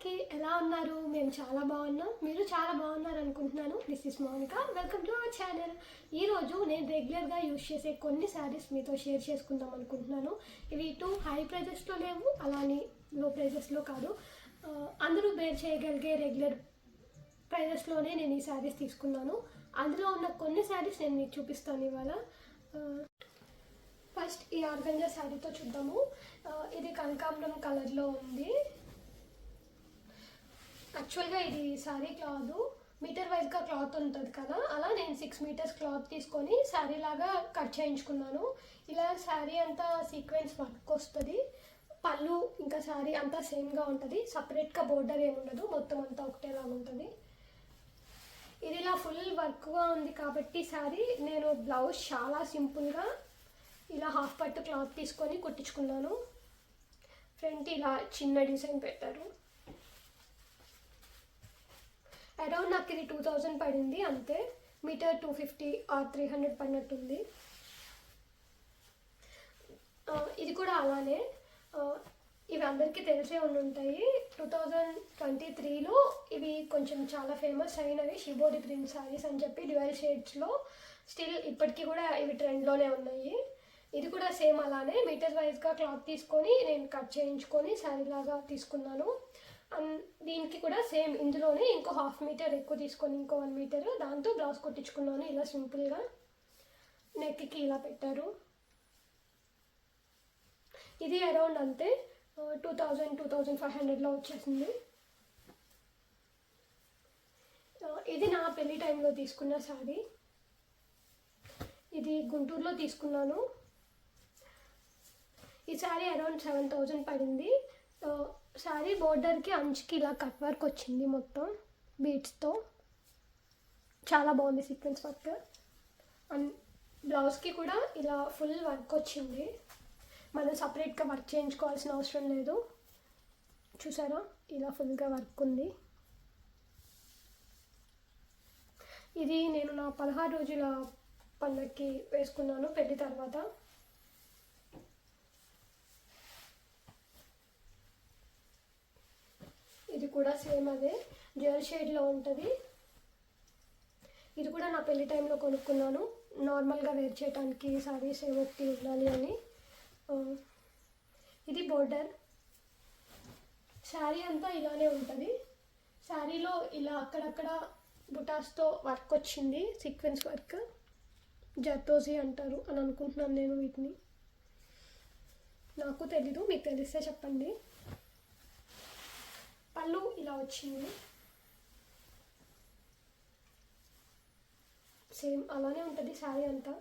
అందరికీ ఎలా ఉన్నారు? మేము చాలా బాగున్నాం. మీరు చాలా బాగున్నారు అనుకుంటున్నాను this is Mounika welcome to our channel ఈరోజు నేను రెగ్యులర్గా యూజ్ చేసే కొన్ని శారీస్ మీతో షేర్ చేసుకుందాం అనుకుంటున్నాను. ఇవి టూ హై ప్రైజెస్లో లేవు అలానే లో ప్రైజెస్లో కాదు. అందరూ బేర్ చేయగలిగే రెగ్యులర్ ప్రైజెస్లోనే నేను ఈ శారీస్ తీసుకున్నాను. అందులో ఉన్న కొన్ని శారీస్ నేను మీకు చూపిస్తాను ఇవాళ. ఫస్ట్ ఈ ఆర్గంజా శారీతో చూద్దాము. ఇది కనకాంబరం కలర్లో ఉంది. యాక్చువల్గా ఇది సారీ క్లాత్ మీటర్ వైజ్గా క్లాత్ ఉంటుంది కదా. అలా నేను సిక్స్ మీటర్స్ క్లాత్ తీసుకొని శారీ లాగా కట్ చేయించుకున్నాను. ఇలా శారీ అంతా సీక్వెన్స్ వర్క్ వస్తుంది. పళ్ళు ఇంకా శారీ అంతా సేమ్గా ఉంటుంది. సపరేట్గా బోర్డర్ ఏమి ఉండదు. మొత్తం అంతా ఒకటేలాగా ఉంటుంది. ఇది ఇలా ఫుల్ వర్క్గా ఉంది కాబట్టి శారీ నేను బ్లౌజ్ చాలా సింపుల్గా ఇలా హాఫ్ పట్టు క్లాత్ తీసుకొని కుట్టించుకున్నాను. ఫ్రంట్ ఇలా చిన్న డిజైన్ పెట్టారు. అరౌండ్ నాకు ఇది టూ థౌజండ్ పడింది అంతే. Metre two fifty or three hundred పడినట్టుంది. ఇది కూడా అలానే. ఇవి అందరికీ తెలిసే ఉండి ఉంటాయి. టూ థౌజండ్ ట్వంటీ త్రీలో ఇవి కొంచెం చాలా ఫేమస్ అయినవి షిబోడి ప్రింట్ సారీస్ అని చెప్పి డ్యువల్ షేడ్స్లో స్టిల్ ఇప్పటికీ కూడా ఇవి ట్రెండ్లోనే ఉన్నాయి. ఇది కూడా సేమ్ అలానే. మీటర్ వైజ్గా క్లాత్ తీసుకొని నేను కట్ చేయించుకొని శారీ లాగా తీసుకున్నాను. Um, దీనికి కూడా సేమ్ ఇందులోనే ఇంకో హాఫ్ మీటర్ ఎక్కువ తీసుకొని ఇంకో వన్ మీటర్ దాంతో బ్లౌజ్ కొట్టించుకున్నాను ఇలా సింపుల్గా. నెక్కి ఇలా పెట్టారు. ఇది అరౌండ్ అంతే two thousand two thousand five హండ్రెడ్లో వచ్చేసింది. ఇది నా పెళ్ళి టైంలో తీసుకున్న శారీ. ఇది గుంటూరులో తీసుకున్నాను. ఈ శారీ అరౌండ్ సెవెన్ థౌజండ్ పడింది. శారీ బోర్డర్కి అంచుకి ఇలా కట్ వర్క్ వచ్చింది మొత్తం బీట్స్తో. చాలా బాగుంది సీక్వెన్స్ వర్క్. అండ్ బ్లౌజ్కి కూడా ఇలా ఫుల్ వర్క్ వచ్చింది. మనం సపరేట్గా వర్క్ చేయించుకోవాల్సిన అవసరం లేదు. చూసారా? ఇలా ఫుల్గా వర్క్ ఉంది. ఇది నేను నా పదహారు రోజుల పండగకి వేసుకున్నాను పెళ్ళి తర్వాత. కూడా సేమ్ అదే. జ్యువెల్ షేడ్లో ఉంటుంది. ఇది కూడా నా పెళ్ళి టైంలో కొనుక్కున్నాను. నార్మల్గా వేర్ చేయడానికి సారీస్ ఏమొకటి ఉండాలి అని. ఇది బోర్డర్ శారీ అంతా ఇలానే ఉంటుంది. శారీలో ఇలా అక్కడక్కడ బుటాస్తో వర్క్ వచ్చింది. సీక్వెన్స్ వర్క్ జర్తోజీ అంటారు అని అనుకుంటున్నాను నేను వీటిని. నాకు తెలీదు మీకు తెలిస్తే చెప్పండి. పళ్ళు ఇలా వచ్చింది. సేమ్ అలానే ఉంటుంది శారీ అంతా.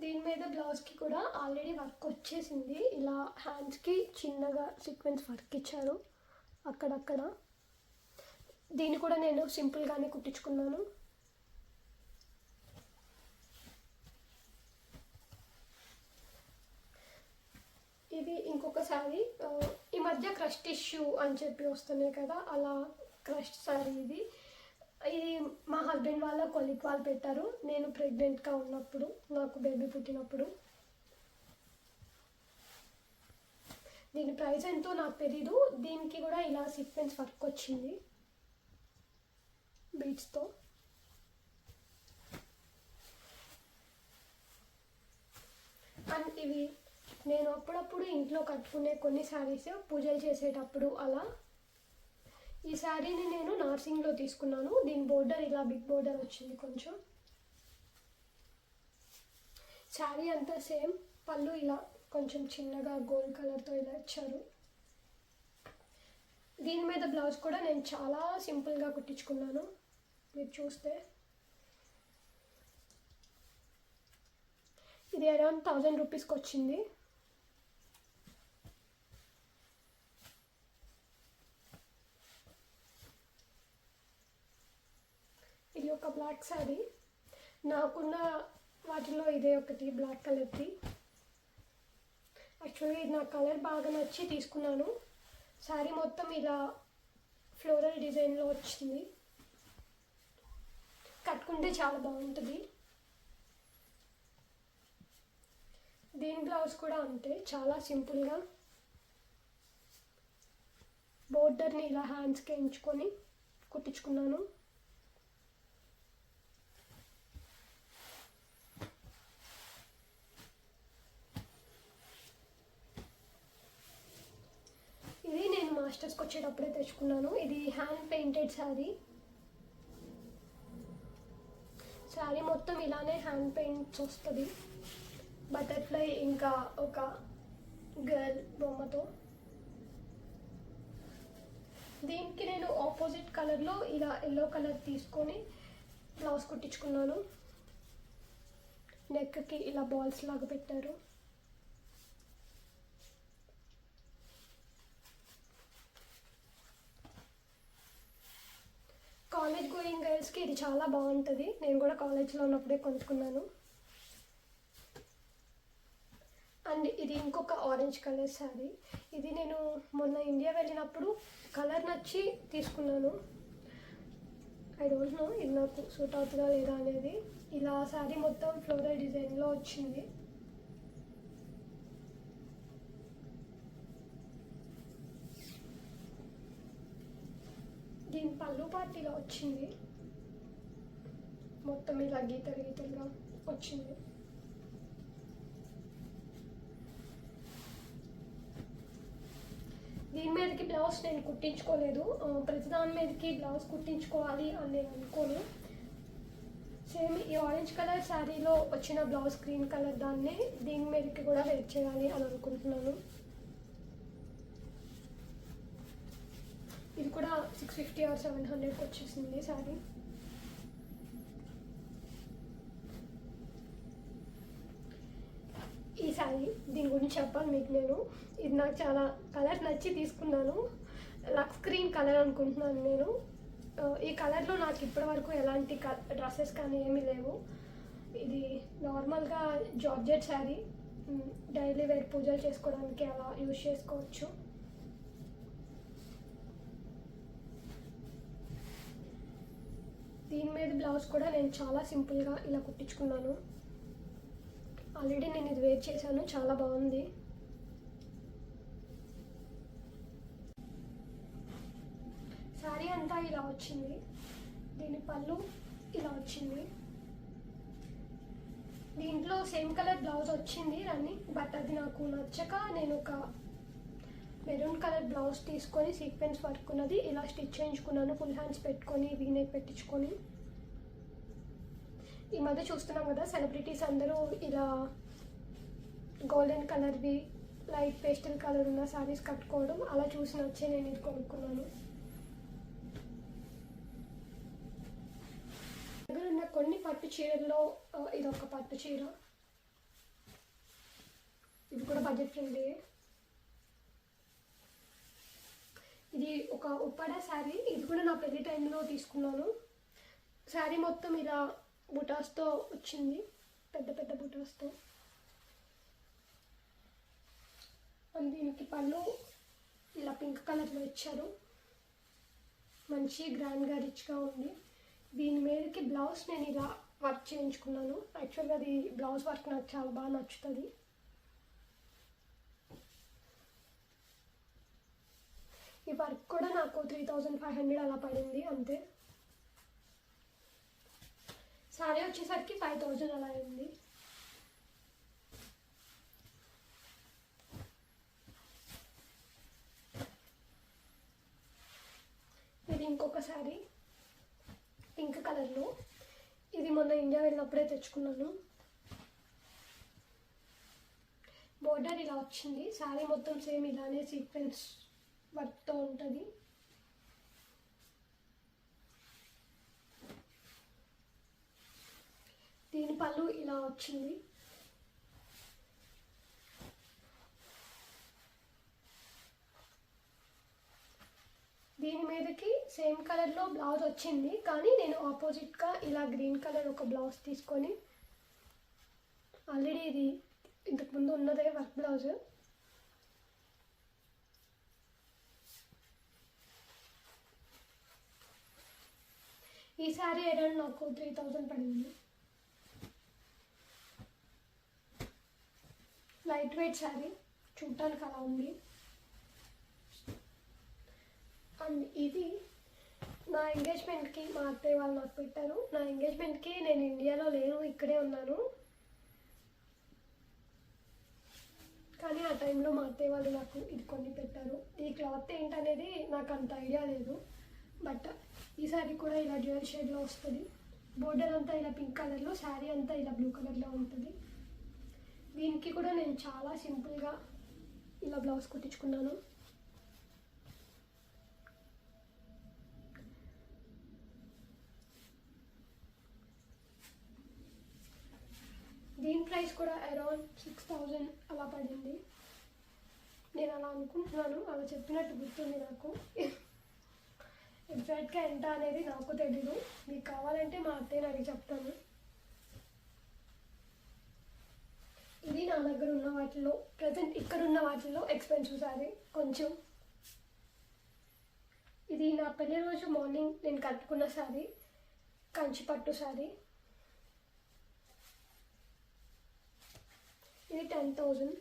దీని మీద బ్లౌజ్కి కూడా ఆల్రెడీ వర్క్ వచ్చేసింది. ఇలా హ్యాండ్స్కి చిన్నగా సీక్వెన్స్ వర్క్ ఇచ్చారు. అక్కడక్కడ. దీన్ని కూడా నేను సింపుల్గానే కుట్టించుకున్నాను. ఇది ఇంకొక ఈ మధ్య క్రష్ టిష్యూ అని చెప్పి వస్తున్నాయి కదా అలా క్రష్ సారీ ఇది. ఇది మా హస్బెండ్ వాళ్ళ కొలిక్ వాళ్ళు పెట్టారు. నేను ప్రెగ్నెంట్గా ఉన్నప్పుడు నాకు బేబీ పుట్టినప్పుడు. దీని ప్రైస్ ఎంతో నాకు తెలీదు. దీనికి కూడా ఇలా సీక్వెన్స్ వర్క్ వచ్చింది. బీట్స్తో. అండ్ ఇవి నేను అప్పుడప్పుడు ఇంట్లో కట్టుకునే కొన్ని శారీస్ పూజలు చేసేటప్పుడు అలా. ఈ శారీని నేను నార్సింగ్లో తీసుకున్నాను. దీని బోర్డర్ ఇలా బిగ్ బోర్డర్ వచ్చింది కొంచెం. శారీ అంతా సేమ్. పళ్ళు ఇలా కొంచెం చిన్నగా గోల్డ్ కలర్తో ఇలా ఇచ్చారు. దీని మీద బ్లౌజ్ కూడా నేను చాలా సింపుల్గా కుట్టించుకున్నాను. మీరు చూస్తే. ఇది అరౌండ్ థౌజండ్ రూపీస్కి వచ్చింది ఇది ఒక బ్లాక్ శారీ నాకున్న వాటిలో ఇదే ఒకటి బ్లాక్ కలర్ది. యాక్చువల్గా ఇది నా కలర్ బాగా నచ్చి తీసుకున్నాను. శారీ మొత్తం ఇలా ఫ్లోరల్ డిజైన్లో వచ్చింది. కట్టుకుంటే చాలా బాగుంటుంది. దీని బ్లౌజ్ కూడా అంతే చాలా సింపుల్గా. బోర్డర్ని ఇలా హ్యాండ్స్కి ఎంచుకొని కుట్టించుకున్నాను. ఇది నేను మాస్టర్స్కి వచ్చేటప్పుడే తెచ్చుకున్నాను. ఇది హ్యాండ్ పెయింటెడ్ శారీ. శారీ మొత్తం ఇలానే హ్యాండ్ పెయింట్స్ వస్తుంది బటర్ఫ్లై ఇంకా ఒక గర్ల్ బొమ్మతో. దీనికి నేను ఆపోజిట్ కలర్లో ఇలా ఎల్లో కలర్ తీసుకొని బ్లౌజ్ కుట్టించుకున్నాను. నెక్కి ఇలా బాల్స్ లాగా పెట్టారు. కాలేజ్ గోయింగ్ గర్ల్స్కి ఇది చాలా బాగుంటుంది. నేను కూడా కాలేజ్లో ఉన్నప్పుడే కొనుక్కున్నాను. అండ్ ఇది ఇంకొక ఆరెంజ్ కలర్ శారీ. ఇది నేను మొన్న ఇండియా వెళ్ళినప్పుడు కలర్ నచ్చి తీసుకున్నాను. ఐ డోంట్ నో ఇది నాకు సూట్ అవుతుందా లేదా అనేది. ఇలా శారీ మొత్తం ఫ్లోరల్ డిజైన్లో వచ్చింది. దీని పళ్ళు పార్టీలో వచ్చింది. మొత్తం ఇలా గీతలు గీతలుగా వచ్చింది. దీని మీదకి బ్లౌజ్ నేను కుట్టించుకోలేదు. ప్రతి దాని మీదకి బ్లౌజ్ కుట్టించుకోవాలి అని నేను అనుకోను. సేమ్ ఈ ఆరెంజ్ కలర్ శారీలో వచ్చిన బ్లౌజ్ గ్రీన్ కలర్ దాన్ని దీని మీదకి కూడా వేర్ చేయాలి అని అనుకుంటున్నాను ఇది కూడా సిక్స్ ఫిఫ్టీ ఆర్ సెవెన్ హండ్రెడ్కి వచ్చేసింది శారీ ఈ శారీ దీని గురించి చెప్పాలి మీకు నేను. ఇది నాకు చాలా కలర్ నచ్చి తీసుకున్నాను. లక్స్ గ్రీన్ కలర్ అనుకుంటున్నాను నేను. ఈ కలర్లో నాకు ఇప్పటివరకు ఎలాంటి డ్రెస్సెస్ కానీ ఏమీ లేవు. ఇది నార్మల్గా జార్జెట్ శారీ. డైలీ వేర్ పూజలు చేసుకోవడానికి అలా యూజ్ చేసుకోవచ్చు. దీని మీద బ్లౌజ్ కూడా నేను చాలా సింపుల్గా ఇలా కుట్టించుకున్నాను. ఆల్రెడీ నేను ఇది వేర్ చేశాను చాలా బాగుంది. శారీ అంతా ఇలా వచ్చింది. దీని పళ్ళు ఇలా వచ్చింది. దీంట్లో సేమ్ కలర్ బ్లౌజ్ వచ్చింది రన్నింగ్ బట్ అది నాకు నచ్చక నేను ఒక మెరూన్ కలర్ బ్లౌజ్ తీసుకొని సీక్వెన్స్ వర్క్ ఉన్నది ఇలా స్టిచ్ చేయించుకున్నాను ఫుల్ హ్యాండ్స్ పెట్టుకొని వీనెక్ పెట్టించుకొని. ఈ మధ్య చూస్తున్నాం కదా సెలబ్రిటీస్ అందరూ ఇలా గోల్డెన్ కలర్వి లైట్ పేస్టల్ కలర్ ఉన్న శారీస్ కట్టుకోవడం అలా చూసి నచ్చి నేను ఇది కొనుక్కున్నాను. దగ్గర ఉన్న కొన్ని పట్టు చీరల్లో ఇది ఒక పట్టు చీర. ఇది కూడా బడ్జెట్ ఫ్రెండ్లీయే. ఇది ఒక ఉప్పాడ శారీ. ఇది కూడా నా పెళ్ళి టైంలో తీసుకున్నాను. శారీ మొత్తం ఇలా బుటాస్తో వచ్చింది. పెద్ద పెద్ద బుటాస్తో. అండ్ దీనికి పళ్ళు ఇలా పింక్ కలర్లో ఇచ్చారు. మంచి గ్రాండ్గా రిచ్గా ఉంది. దీని మీదకి బ్లౌజ్ నేను ఇలా వర్క్ చేయించుకున్నాను. యాక్చువల్గా అది బ్లౌజ్ వర్క్ నాకు చాలా బాగా నచ్చుతుంది. ఈ వర్క్ కూడా నాకు త్రీ థౌజండ్ ఫైవ్ హండ్రెడ్ అలా పడింది అంతే. సారీ వచ్చేసరికి ఫైవ్ థౌజండ్ అలా అయింది. ఇది ఇంకొక శారీ పింక్ కలర్లో ఇది మొన్న ఇండియా వెళ్ళినప్పుడే తెచ్చుకున్నాను. బోర్డర్ ఇలా వచ్చింది. శారీ మొత్తం సేమ్ ఇలానే సీక్వెన్స్ వర్క్తో ఉంటుంది. దీని పళ్ళు ఇలా వచ్చింది. దీని మీదకి సేమ్ కలర్లో బ్లౌజ్ వచ్చింది కానీ నేను ఆపోజిట్గా ఇలా గ్రీన్ కలర్ ఒక బ్లౌజ్ తీసుకొని ఆల్రెడీ ఇది ఇంతకు ముందు ఉన్నదే వర్క్ బ్లౌజ్. ఈ శారీ ఐరన్ నాకు త్రీ థౌజండ్ పడింది. లైట్ వెయిట్ శారీ చూడటానికి అలా ఉంది. అండ్ ఇది నా ఎంగేజ్మెంట్కి మా అత్తయ్య వాళ్ళు నాకు పెట్టారు. నా ఎంగేజ్మెంట్కి నేను ఇండియాలో లేను ఇక్కడే ఉన్నాను. కానీ ఆ టైంలో మా అత్తయ్య వాళ్ళు నాకు ఇది కొన్ని పెట్టారు. ఈ క్లాత్ ఏంటనేది నాకు అంత ఐడియా లేదు. బట్ ఈ శారీ కూడా ఇలా జ్యువెల్ షేడ్లో వస్తుంది. బోర్డర్ అంతా ఇలా పింక్ కలర్లో శారీ అంతా ఇలా బ్లూ కలర్లో ఉంటుంది. దీనికి కూడా నేను చాలా సింపుల్గా ఇలా బ్లౌజ్ కుట్టించుకున్నాను. దీని ప్రైస్ కూడా అరౌండ్ సిక్స్ థౌజండ్ అలా పడింది. నేను అలా అనుకుంటున్నాను. అలా చెప్పినట్టు గుర్తుంది నాకు. ఎగ్జాక్ట్గా ఎంత అనేది నాకు తెలీదు. మీకు కావాలంటే మా అత్తయ్య నాకు చెప్తాను. ఇది నా దగ్గర ఉన్న వాటిలో ప్రజెంట్ ఇక్కడ ఉన్న వాటిలో ఎక్స్పెన్సివ్ సారీ కొంచెం. ఇది నా పెళ్ళి రోజు మార్నింగ్ నేను కట్టుకున్న సారీ కంచి పట్టు సారీ ఇది టెన్ థౌజండ్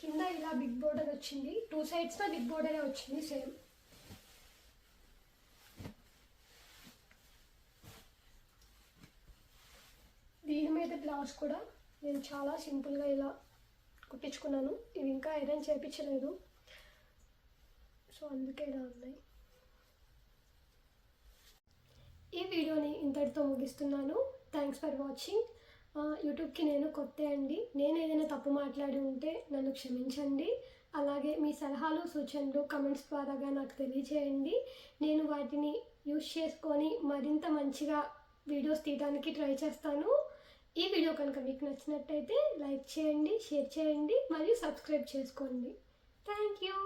కింద ఇలా బిగ్ బోర్డర్ వచ్చింది. టూ సైడ్స్లో బిగ్ బోర్డరే వచ్చింది సేమ్ దీని మీద బ్లౌజ్ కూడా నేను చాలా సింపుల్గా ఇలా కుట్టించుకున్నాను. ఇవి ఇంకా ఐరన్ చేయించలేదు సో అందుకే ఇలా ఉన్నాయి. ఈ వీడియోని ఇంతటితో ముగిస్తున్నాను. థ్యాంక్స్ ఫర్ వాచింగ్ యూట్యూబ్కి నేను కొత్త అండి. నేను ఏదైనా తప్పు మాట్లాడి ఉంటే నన్ను క్షమించండి. అలాగే మీ సలహాలు సూచనలు కమెంట్స్ ద్వారాగా నాకు తెలియజేయండి నేను వాటిని యూస్ చేసుకొని మరింత మంచిగా వీడియోస్ తీయడానికి ట్రై చేస్తాను. ఈ వీడియో కనుక మీకు నచ్చినట్టయితే లైక్ చేయండి షేర్ చేయండి మరియు సబ్స్క్రైబ్ చేసుకోండి. Thank you.